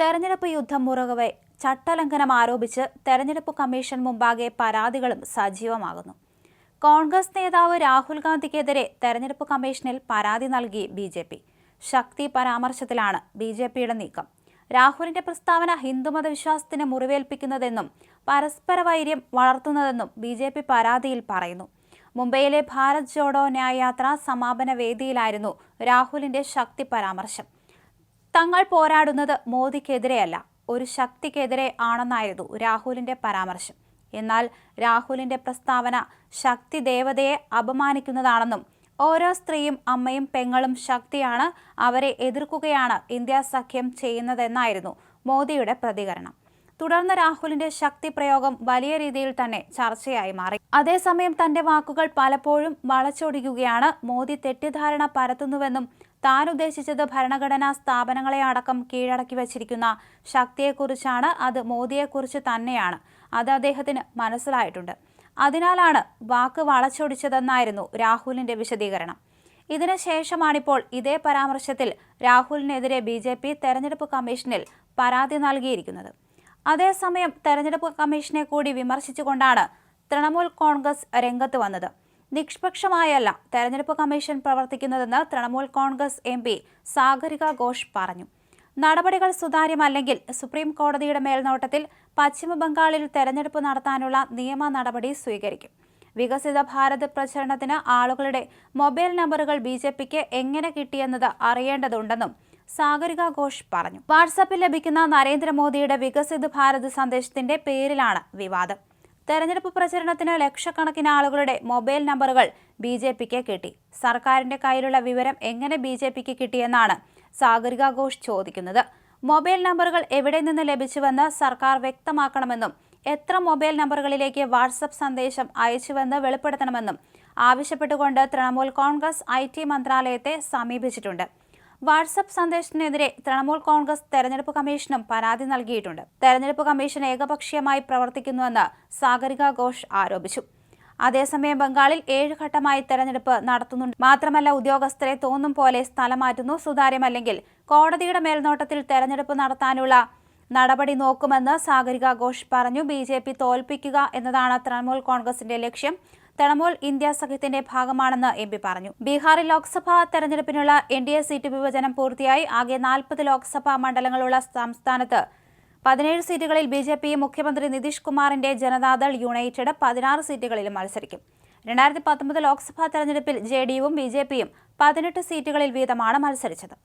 തെരഞ്ഞെടുപ്പ് യുദ്ധം മുറുകവെ. ചട്ടലംഘനം ആരോപിച്ച് തെരഞ്ഞെടുപ്പ് കമ്മീഷൻ മുമ്പാകെ പരാതികളും സജീവമാകുന്നു. കോൺഗ്രസ് നേതാവ് രാഹുൽ ഗാന്ധിക്കെതിരെ തെരഞ്ഞെടുപ്പ് കമ്മീഷനിൽ പരാതി നൽകി ബി ജെ പി. ശക്തി പരാമർശത്തിലാണ് ബി ജെ പിയുടെ നീക്കം. രാഹുലിന്റെ പ്രസ്താവന ഹിന്ദുമത വിശ്വാസത്തിന് മുറിവേൽപ്പിക്കുന്നതെന്നും പരസ്പര വൈര്യം വളർത്തുന്നതെന്നും ബി ജെ പി പരാതിയിൽ പറയുന്നു. മുംബൈയിലെ ഭാരത് ജോഡോ ന്യായയാത്ര സമാപന വേദിയിലായിരുന്നു രാഹുലിന്റെ ശക്തി പരാമർശം. തങ്ങൾ പോരാടുന്നത് മോദിക്കെതിരെയല്ല ഒരു ശക്തിക്കെതിരെ ആണെന്നായിരുന്നു രാഹുലിന്റെ പരാമർശം. എന്നാൽ രാഹുലിന്റെ പ്രസ്താവന ശക്തി ദേവതയെ അപമാനിക്കുന്നതാണെന്നും ഓരോ സ്ത്രീയും അമ്മയും പെങ്ങളും ശക്തിയാണ് അവരെ എതിർക്കുകയാണ് ഇന്ത്യ സഖ്യം ചെയ്യുന്നതെന്നായിരുന്നു മോദിയുടെ പ്രതികരണം. തുടർന്ന് രാഹുലിന്റെ ശക്തി പ്രയോഗം വലിയ രീതിയിൽ തന്നെ ചർച്ചയായി മാറി. അതേസമയം തന്റെ വാക്കുകൾ പലപ്പോഴും വളച്ചൊടിക്കുകയാണ് മോദി തെറ്റിദ്ധാരണ പരത്തുന്നുവെന്നും താൻ ഉദ്ദേശിച്ചത് ഭരണഘടനാ സ്ഥാപനങ്ങളെ അടക്കം കീഴടക്കി വച്ചിരിക്കുന്ന ശക്തിയെക്കുറിച്ചാണ് അത് മോദിയെക്കുറിച്ച് തന്നെയാണ്. അത് അദ്ദേഹത്തിന് മനസ്സിലായിട്ടുണ്ട്. അതിനാലാണ് വാക്ക് വളച്ചൊടിച്ചതെന്നായിരുന്നു രാഹുലിന്റെ വിശദീകരണം. ഇതിനുശേഷമാണിപ്പോൾ ഇതേ പരാമർശത്തിൽ രാഹുലിനെതിരെ ബി ജെ പി തെരഞ്ഞെടുപ്പ് കമ്മീഷനിൽ പരാതി നൽകിയിരിക്കുന്നത്. അതേസമയം തെരഞ്ഞെടുപ്പ് കമ്മീഷനെ കൂടി വിമർശിച്ചുകൊണ്ടാണ് തൃണമൂൽ കോൺഗ്രസ് രംഗത്ത് വന്നത്. നിഷ്പക്ഷമായല്ല തെരഞ്ഞെടുപ്പ് കമ്മീഷൻ പ്രവർത്തിക്കുന്നതെന്ന് തൃണമൂൽ കോൺഗ്രസ് എം പി സാഗരിക ഘോഷ് പറഞ്ഞു. നടപടികൾ സുതാര്യമല്ലെങ്കിൽ സുപ്രീം കോടതിയുടെ മേൽനോട്ടത്തിൽ പശ്ചിമബംഗാളിൽ തെരഞ്ഞെടുപ്പ് നടത്താനുള്ള നിയമ നടപടി സ്വീകരിക്കും. വികസിത ഭാരത് പ്രചരണത്തിന് ആളുകളുടെ മൊബൈൽ നമ്പറുകൾ ബി ജെ പിക്ക് എങ്ങനെ കിട്ടിയെന്നത് അറിയേണ്ടതുണ്ടെന്നും സാഗരിക ഘോഷ് പറഞ്ഞു. വാട്സാപ്പിൽ ലഭിക്കുന്ന നരേന്ദ്രമോദിയുടെ വികസിത ഭാരത് സന്ദേശത്തിന്റെ പേരിലാണ് വിവാദം. തെരഞ്ഞെടുപ്പ് പ്രചരണത്തിന് ലക്ഷക്കണക്കിന് ആളുകളുടെ മൊബൈൽ നമ്പറുകൾ ബി ജെ പിക്ക് കിട്ടി. സർക്കാരിന്റെ കയ്യിലുള്ള വിവരം എങ്ങനെ ബി ജെ പിക്ക് കിട്ടിയെന്നാണ് സാഗരിക ഘോഷ് ചോദിക്കുന്നത്. മൊബൈൽ നമ്പറുകൾ എവിടെ നിന്ന് ലഭിച്ചുവെന്ന് സർക്കാർ വ്യക്തമാക്കണമെന്നും എത്ര മൊബൈൽ നമ്പറുകളിലേക്ക് വാട്സപ്പ് സന്ദേശം അയച്ചുവെന്ന് വെളിപ്പെടുത്തണമെന്നും ആവശ്യപ്പെട്ടുകൊണ്ട് തൃണമൂൽ കോൺഗ്രസ് ഐ മന്ത്രാലയത്തെ സമീപിച്ചിട്ടുണ്ട്. വാട്സപ്പ് സന്ദേശത്തിനെതിരെ തൃണമൂൽ കോൺഗ്രസ് തെരഞ്ഞെടുപ്പ് കമ്മീഷനും പരാതി നൽകിയിട്ടുണ്ട്. തെരഞ്ഞെടുപ്പ് കമ്മീഷൻ ഏകപക്ഷീയമായി പ്രവർത്തിക്കുന്നുവെന്ന് സാഗരിക ഘോഷ് ആരോപിച്ചു. അതേസമയം ബംഗാളിൽ ഏഴ് ഘട്ടമായി തെരഞ്ഞെടുപ്പ് നടത്തുന്നുണ്ട്. മാത്രമല്ല ഉദ്യോഗസ്ഥരെ തോന്നും പോലെ സ്ഥലം മാറ്റുന്നു. സുതാര്യമല്ലെങ്കിൽ കോടതിയുടെ മേൽനോട്ടത്തിൽ തെരഞ്ഞെടുപ്പ് നടത്താനുള്ള നടപടി നോക്കുമെന്ന് സാഗരിക ഘോഷ് പറഞ്ഞു. ബി തോൽപ്പിക്കുക എന്നതാണ് തൃണമൂൽ കോൺഗ്രസിന്റെ ലക്ഷ്യം. തൃണമൂൽ ഇന്ത്യ സഖ്യത്തിന്റെ ഭാഗമാണെന്ന് എം പി പറഞ്ഞു. ബീഹാറിൽ ലോക്സഭാ തെരഞ്ഞെടുപ്പിനുള്ള എൻ ഡി എ സീറ്റ് വിഭജനം പൂർത്തിയായി. ആകെ നാൽപ്പത് ലോക്സഭാ മണ്ഡലങ്ങളുള്ള സംസ്ഥാനത്ത് പതിനേഴ് സീറ്റുകളിൽ ബി ജെ പി മുഖ്യമന്ത്രി നിതീഷ് കുമാറിന്റെ ജനതാദൾ യുണൈറ്റഡ് പതിനാറ് സീറ്റുകളിലും മത്സരിക്കും. രണ്ടായിരത്തി പത്തൊമ്പത് ലോക്സഭാ തെരഞ്ഞെടുപ്പിൽ ജെ ഡി യുവും ബി ജെ പിയും പതിനെട്ട് സീറ്റുകളിൽ വീതമാണ് മത്സരിച്ചത്.